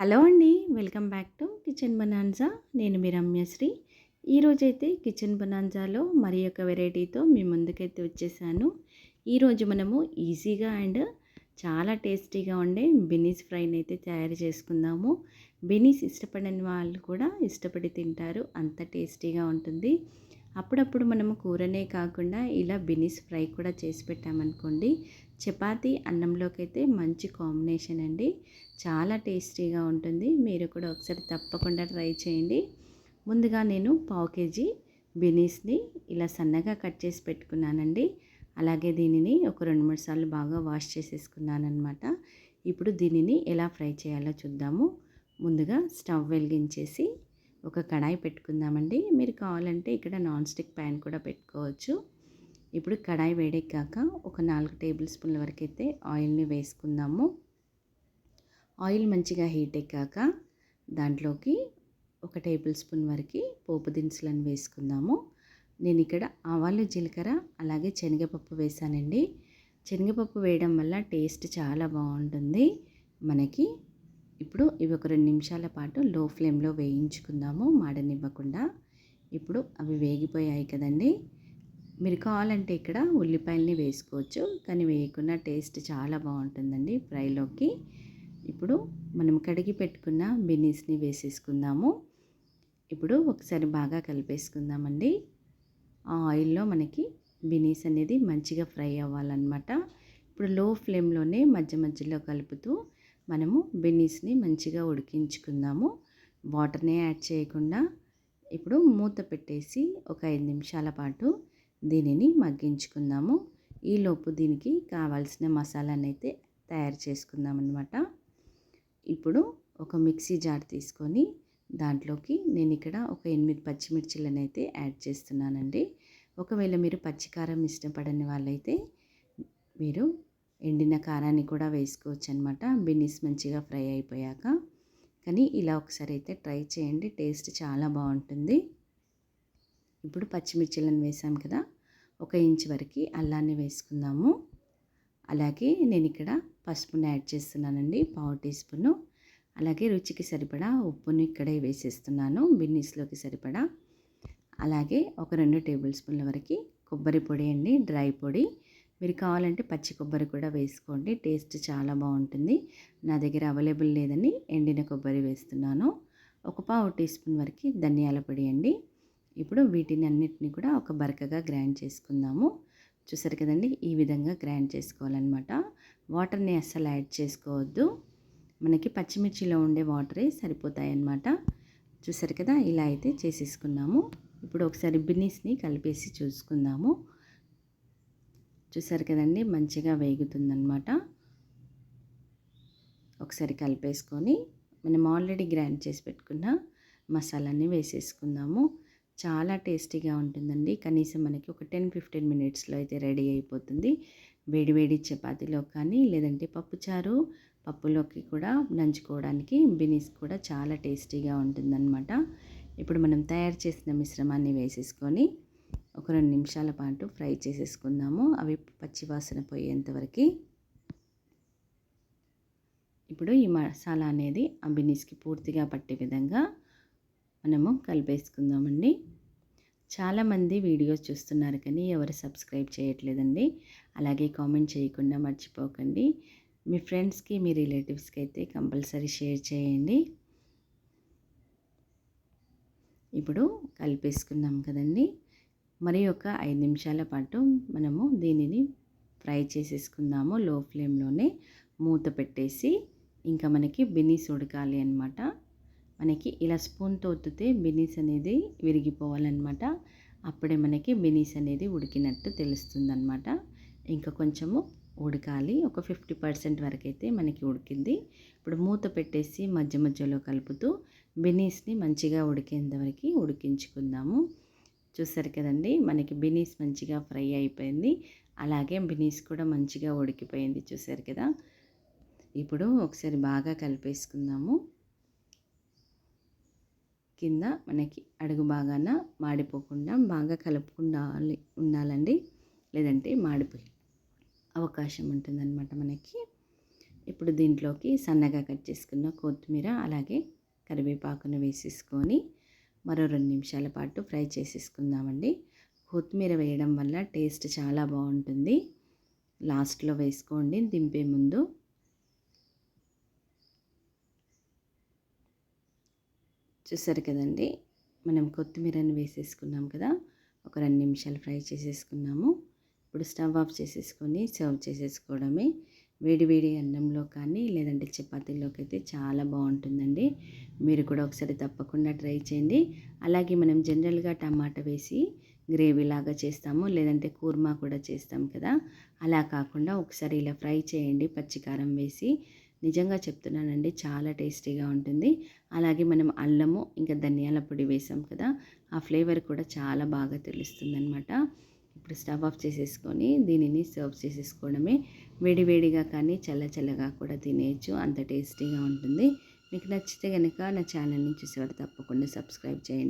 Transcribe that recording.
Hello అండి welcome back to kitchen bonanza నేను మీ రమ్యశ్రీ. ఈరోజైతే కిచెన్ బనాన్జాలో మరి ఒక వెరైటీతో మీ ముందుకైతే వచ్చేసాను. ఈరోజు మనము ఈజీగా అండ్ చాలా టేస్టీగా ఉండే బినీస్ ఫ్రైని అయితే తయారు చేసుకుందాము. బినీస్ ఇష్టపడని వాళ్ళు కూడా ఇష్టపడి తింటారు. అంత టేస్టీగా ఉంటుంది. అప్పుడప్పుడు మనము కూరనే కాకుండా ఇలా బినీస్ ఫ్రై కూడా చేసి పెట్టామనుకోండి చపాతీ అన్నంలోకైతే మంచి కాంబినేషన్ అండి. చాలా టేస్టీగా ఉంటుంది. మీరు కూడా ఒకసారి తప్పకుండా ట్రై చేయండి. ముందుగా నేను పావు కేజీ బినీస్ని ఇలా సన్నగా కట్ చేసి పెట్టుకున్నానండి. అలాగే దీనిని ఒక రెండు మూడు సార్లు బాగా వాష్ చేసేసుకున్నాను అనమాట ఇప్పుడు దీనిని ఎలా ఫ్రై చేయాలో చూద్దాము. ముందుగా స్టవ్ వెలిగించేసి ఒక కడాయి పెట్టుకుందామండి. మీరు కావాలంటే ఇక్కడ నాన్ స్టిక్ ప్యాన్ కూడా పెట్టుకోవచ్చు. ఇప్పుడు కడాయి వేడెక్కాక ఒక నాలుగు టేబుల్ స్పూన్ల వరకు అయితే ఆయిల్ని వేసుకుందాము. ఆయిల్ మంచిగా హీట్ ఎక్కాక దాంట్లోకి ఒక టేబుల్ స్పూన్ వరకు పోపు దినుసులను వేసుకుందాము. నేను ఇక్కడ ఆవాలు జీలకర్ర అలాగే శనగపప్పు వేసానండి. శనగపప్పు వేయడం వల్ల టేస్ట్ చాలా బాగుంటుంది. మనకి ఇప్పుడు ఇవి ఒక రెండు నిమిషాల పాటు లో ఫ్లేమ్లో వేయించుకుందాము మాడనివ్వకుండా. ఇప్పుడు అవి వేగిపోయాయి కదండి. మీరు కావాలంటే ఇక్కడ ఉల్లిపాయలని వేసుకోవచ్చు కానీ వేయకుండా టేస్ట్ చాలా బాగుంటుందండి ఫ్రైలోకి. ఇప్పుడు మనం కడిగి పెట్టుకున్న బిన్నీస్ని వేసేసుకుందాము. ఇప్పుడు ఒకసారి బాగా కలిపేసుకుందామండి. ఆ ఆయిల్లో మనకి బినీస్ అనేది మంచిగా ఫ్రై అవ్వాలన్నమాట. ఇప్పుడు లో ఫ్లేమ్లోనే మధ్య మధ్యలో కలుపుతూ మనము బెన్నీస్ని మంచిగా ఉడికించుకుందాము. వాటర్నే యాడ్ చేయకుండా ఇప్పుడు మూత పెట్టేసి ఒక ఐదు నిమిషాల పాటు దీనిని మగ్గించుకుందాము. ఈలోపు దీనికి కావాల్సిన మసాలాని అయితే తయారు చేసుకుందాం అనమాట ఇప్పుడు ఒక మిక్సీ జార్ తీసుకొని దాంట్లోకి నేను ఇక్కడ ఒక ఎనిమిది పచ్చిమిర్చిలను అయితే యాడ్ చేస్తున్నానండి. ఒకవేళ మీరు పచ్చికారం ఇష్టపడని వాళ్ళైతే మీరు ఎండిన కారాన్ని కూడా వేసుకోవచ్చు అనమాట బిన్నీస్ మంచిగా ఫ్రై అయిపోయాక. కానీ ఇలా ఒకసారి అయితే ట్రై చేయండి. టేస్ట్ చాలా బాగుంటుంది. ఇప్పుడు పచ్చిమిర్చిలను వేసాం కదా. ఒక ఇంచ్ వరకు అల్లాన్ని వేసుకుందాము. అలాగే నేను ఇక్కడ పసుపుని యాడ్ చేస్తున్నానండి. పావు టీ స్పూను. అలాగే రుచికి సరిపడా ఉప్పుని ఇక్కడే వేసేస్తున్నాను. బిన్నీస్లోకి సరిపడా. అలాగే ఒక రెండు టేబుల్ స్పూన్ల వరకు కొబ్బరి పొడి అండి. డ్రై పొడి. మీరు కావాలంటే పచ్చి కొబ్బరి కూడా వేసుకోండి. టేస్ట్ చాలా బాగుంటుంది. నా దగ్గర అవైలబుల్ లేదని ఎండిన కొబ్బరి వేస్తున్నాను. ఒక పావు టీ స్పూన్ వరకు ధనియాల పొడి అండి. ఇప్పుడు వీటిని అన్నిటిని కూడా ఒక బరకగా గ్రైండ్ చేసుకుందాము. చూసారు కదండి ఈ విధంగా గ్రైండ్ చేసుకోవాలన్నమాట. వాటర్ని అస్సలు యాడ్ చేసుకోవద్దు. మనకి పచ్చిమిర్చిలో ఉండే వాటరే సరిపోతాయి అన్నమాట చూసారు కదా ఇలా అయితే చేసేసుకున్నాము. ఇప్పుడు ఒకసారి బిన్నీస్ని కలిపేసి చూసుకుందాము. చూసారు కదండి మంచిగా వేగుతుందన్నమాట. ఒకసారి కలిపేసుకొని మనం ఆల్రెడీ గ్రైండ్ చేసి పెట్టుకున్న మసాలాని వేసేసుకుందాము. చాలా టేస్టీగా ఉంటుందండి. కనీసం మనకి ఒక టెన్ ఫిఫ్టీన్ మినిట్స్లో అయితే రెడీ అయిపోతుంది. వేడి వేడి చపాతీలో కానీ లేదంటే పప్పుచారు పప్పులోకి కూడా నంచుకోవడానికి బినీస్ కూడా చాలా టేస్టీగా ఉంటుందన్నమాట. ఇప్పుడు మనం తయారు చేసిన మిశ్రమాన్ని వేసేసుకొని ఒక రెండు నిమిషాల పాటు ఫ్రై చేసేసుకుందాము. అవి పచ్చివాసన పోయేంతవరకు ఇప్పుడు ఈ మసాలా అనేది అంబినీస్కి పూర్తిగా పట్టే విధంగా మనము కలిపేసుకుందామండి. చాలామంది వీడియోస్ చూస్తున్నారు కానీ ఎవరు సబ్స్క్రైబ్ చేయట్లేదండి. అలాగే కామెంట్ చేయకుండా మర్చిపోకండి. మీ ఫ్రెండ్స్కి మీ రిలేటివ్స్కి అయితే కంపల్సరీ షేర్ చేయండి. ఇప్పుడు కలిపేసుకున్నాం కదండి. మరి ఒక ఐదు నిమిషాల పాటు మనము దీనిని ఫ్రై చేసేసుకుందాము. లో ఫ్లేమ్లోనే మూత పెట్టేసి ఇంకా మనకి బినీస్ ఉడకాలి అనమాట మనకి ఇలా స్పూన్తో ఒత్తితే బినీస్ అనేది విరిగిపోవాలన్నమాట. అప్పుడే మనకి బినీస్ అనేది ఉడికినట్టు తెలుస్తుందన్నమాట. ఇంకా కొంచెము ఉడకాలి. ఒక ఫిఫ్టీ పర్సెంట్ వరకు అయితే మనకి ఉడికింది. ఇప్పుడు మూత పెట్టేసి మధ్య మధ్యలో కలుపుతూ బినీస్ని మంచిగా ఉడికేంత వరకు ఉడికించుకుందాము. చూసారు కదండి మనకి బినీస్ మంచిగా ఫ్రై అయిపోయింది. అలాగే బినీస్ కూడా మంచిగా ఉడికిపోయింది చూసారు కదా. ఇప్పుడు ఒకసారి బాగా కలిపేసుకుందాము. కింద మనకి అడుగు బాగాన మాడిపోకుండా బాగా కలుపుకుండా ఉండాలండి. లేదంటే మాడిపోయి అవకాశం ఉంటుందన్నమాట మనకి. ఇప్పుడు దీంట్లోకి సన్నగా కట్ చేసుకున్న కొత్తిమీర అలాగే కరివేపాకును వేసేసుకొని మరో రెండు నిమిషాల పాటు ఫ్రై చేసేసుకుందామండి. కొత్తిమీర వేయడం వల్ల టేస్ట్ చాలా బాగుంటుంది. లాస్ట్లో వేసుకోండి దింపే ముందు. చూసారు కదండి మనం కొత్తిమీరని వేసేసుకున్నాం కదా ఒక రెండు నిమిషాలు ఫ్రై చేసేసుకున్నాము. ఇప్పుడు స్టవ్ ఆఫ్ చేసేసుకొని సర్వ్ చేసేసుకోవడమే. వేడివేడి అన్నంలో కానీ లేదంటే చపాతీలోకి అయితే చాలా బాగుంటుందండి. మీరు కూడా ఒకసారి తప్పకుండా ట్రై చేయండి. అలాగే మనం జనరల్గా టమాటా వేసి గ్రేవీ లాగా చేస్తాము లేదంటే కూర్మా కూడా చేస్తాం కదా. అలా కాకుండా ఒకసారి ఇలా ఫ్రై చేయండి పచ్చికారం వేసి. నిజంగా చెప్తున్నానండి చాలా టేస్టీగా ఉంటుంది. అలాగే మనం అల్లము ఇంకా ధనియాల పొడి వేసాం కదా ఆ ఫ్లేవర్ కూడా చాలా బాగా తెలుస్తుంది ఇప్పుడు స్టవ్ ఆఫ్ చేసేసుకొని దీనిని సర్వ్ చేసేసుకోవడమే. వేడివేడిగా కానీ చల్ల చల్లగా కూడా తినేయచ్చు. అంత టేస్టీగా ఉంటుంది. మీకు నచ్చితే కనుక నా ఛానల్ని చూసేవారు తప్పకుండా సబ్స్క్రైబ్ చేయండి.